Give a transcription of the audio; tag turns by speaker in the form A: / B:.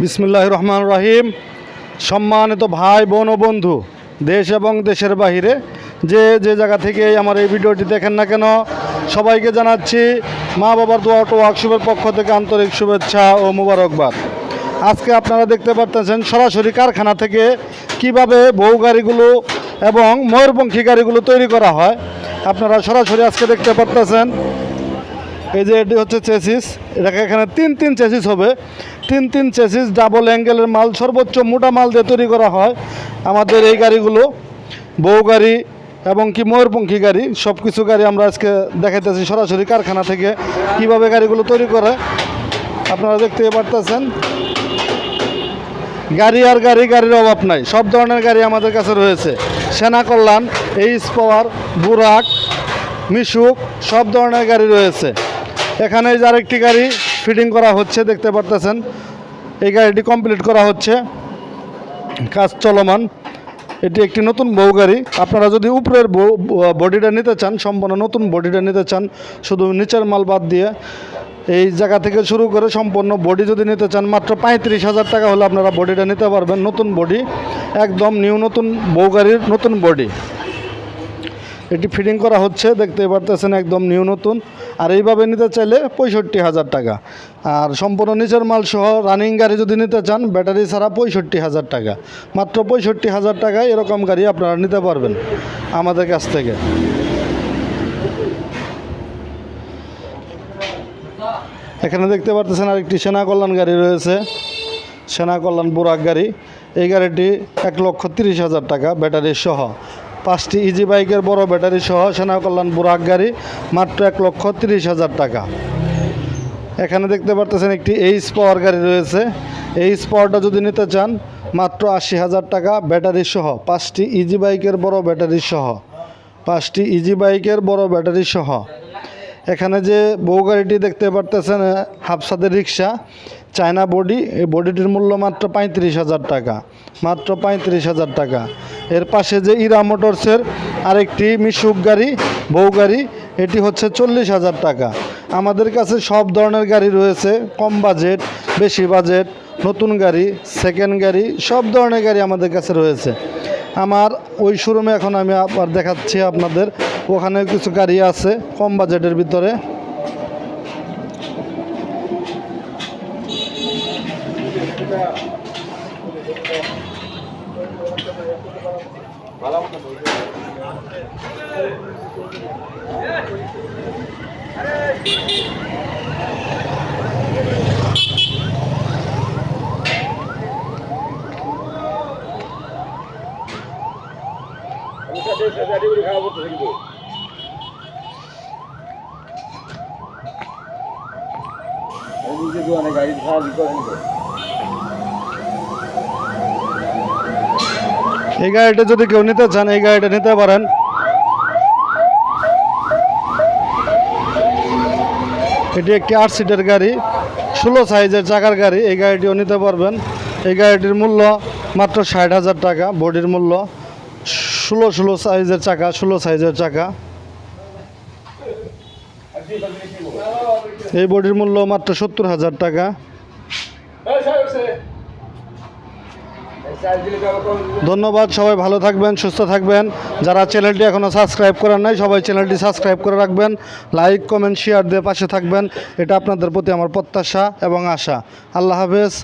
A: বিসমুল্লাহ রহমান রহিম। সম্মানিত ভাই, বোন ও বন্ধু, দেশ এবং দেশের বাহিরে, যে যে জায়গা থেকে আমার এই ভিডিওটি দেখেন না কেন, সবাইকে জানাচ্ছি মা বাবার দোয়া টো ওয়ার্কশপের পক্ষ থেকে আন্তরিক শুভেচ্ছা ও মুবারকবাদ। আজকে আপনারা দেখতে পারতেছেন সরাসরি কারখানা থেকে কীভাবে বউ গাড়িগুলো এবং ময়ূরপঙ্খী গাড়িগুলো তৈরি করা হয়। আপনারা সরাসরি আজকে দেখতে পারতেছেন এই যে এটি হচ্ছে চেসিস, এটাকে এখানে তিন তিন চেসিস হবে। তিন তিন চেসিস ডাবল অ্যাঙ্গেলের মাল, সর্বোচ্চ মোটা মাল দিয়ে তৈরি করা হয় আমাদের এই গাড়িগুলো। বউ গাড়ি এবং কি ময়ূরপঙ্খী গাড়ি সব কিছু গাড়ি আমরা আজকে দেখাইতেছি সরাসরি কারখানা থেকে কীভাবে গাড়িগুলো তৈরি করে। আপনারা দেখতে পারতেছেন। গাড়ি আর গাড়ি, গাড়ির অভাব নাই, সব ধরনের গাড়ি আমাদের কাছে রয়েছে। সেনা কল্যাণ, এইচ পাওয়ার, বুরাক, মিশুক, সব ধরনের গাড়ি রয়েছে। এখানে যে আরেকটি গাড়ি ফিটিং করা হচ্ছে, দেখতে পারতেছেন। এই গাড়িটি কমপ্লিট করা হচ্ছে। কাজ চলমান। এটি একটি নতুন বউ গাড়ি। আপনারা যদি উপরের বডিটা নিতে চান, সম্পূর্ণ নতুন বডিটা নিতে চান, শুধু নিচের মাল বাদ দিয়ে এই জায়গা থেকে শুরু করে সম্পূর্ণ বডি যদি নিতে চান, মাত্র পঁয়ত্রিশ হাজার টাকা হলে আপনারা বডিটা নিতে পারবেন। নতুন বডি, একদম নিউ নতুন বউ গাড়ির নতুন বডি। এটি ফিটিং করা হচ্ছে, দেখতে পারতেছেন একদম নিউ নতুন। আর এইভাবে নিতে চাইলে পঁয়ষট্টি হাজার টাকা। আর সম্পূর্ণ নিচের মাল সহ রানিং গাড়ি যদি নিতে চান ব্যাটারি ছাড়া পঁয়ষট্টি হাজার টাকা। মাত্র পঁয়ষট্টি হাজার টাকায় এরকম গাড়ি আপনারা নিতে পারবেন আমাদের কাছ থেকে। এখানে দেখতে পারতেছেন আরেকটি সেনা কল্যাণ গাড়ি রয়েছে। সেনা কল্যাণ বুরাক গাড়ি। এই গাড়িটি এক লক্ষ তিরিশ হাজার টাকা ব্যাটারি সহ। পাঁচটি ইজি বাইকের বড় ব্যাটারি সহ সেনা কল্যাণ বুরাক গাড়ি, মাত্র এক লক্ষ তিরিশ হাজার টাকা। এখানে দেখতে পারতেছেন একটি এইচ পাওয়ার গাড়ি রয়েছে। এইচ পাওয়ারটা যদি নিতে চান, মাত্র আশি হাজার টাকা ব্যাটারি সহ, পাঁচটি ইজি বাইকের বড় ব্যাটারি সহ, পাঁচটি ইজি বাইকের বড় ব্যাটারি সহ। এখানে যে বউ গাড়িটি দেখতে পারতেছেন হাফসাদের রিক্সা, চায়না বডি এই বডিটির মূল্য মাত্র পঁয়ত্রিশ হাজার টাকা, মাত্র পঁয়ত্রিশ হাজার টাকা। এর পাশে যে ইরা মোটরসের আরেকটি মিশুক গাড়ি বউ গাড়ি, এটি হচ্ছে চল্লিশ হাজার টাকা। আমাদের কাছে সব ধরনের গাড়ি রয়েছে, কম বাজেট, বেশি বাজেট, নতুন গাড়ি সেকেন্ড গাড়ি, সব ধরনের গাড়ি আমাদের কাছে রয়েছে। আমার ওই শোরুমে এখন আমি আবার দেখাচ্ছি আপনাদের ওখানে কিছু গাড়ি আছে কম বাজেটের ভিতরে। এই গাড়িটা যদি কেউ নিতে চান, এই গাড়িটা নিতে পারেন। এটি একটি আট সিটের গাড়ি, ষোলো সাইজের চাকার গাড়ি, এই গাড়িটিও নিতে পারবেন। এই গাড়িটির মূল্য মাত্র ষাট হাজার টাকা, বডির মূল্য ষোলো ষোলো সাইজের চাকা, ষোলো সাইজের চাকা। এই বডির মূল্য মাত্র সত্তর হাজার টাকা। ধন্যবাদ, সবাই ভালো থাকবেন, সুস্থ থাকবেন। যারা চ্যানেলটি এখনও সাবস্ক্রাইব করেন নাই, সবাই চ্যানেলটি সাবস্ক্রাইব করে রাখবেন। লাইক, কমেন্ট শেয়ার দিয়ে পাশে থাকবেন। এটা আপনাদের প্রতি আমার প্রত্যাশা এবং আশা। আল্লাহ হাফেজ।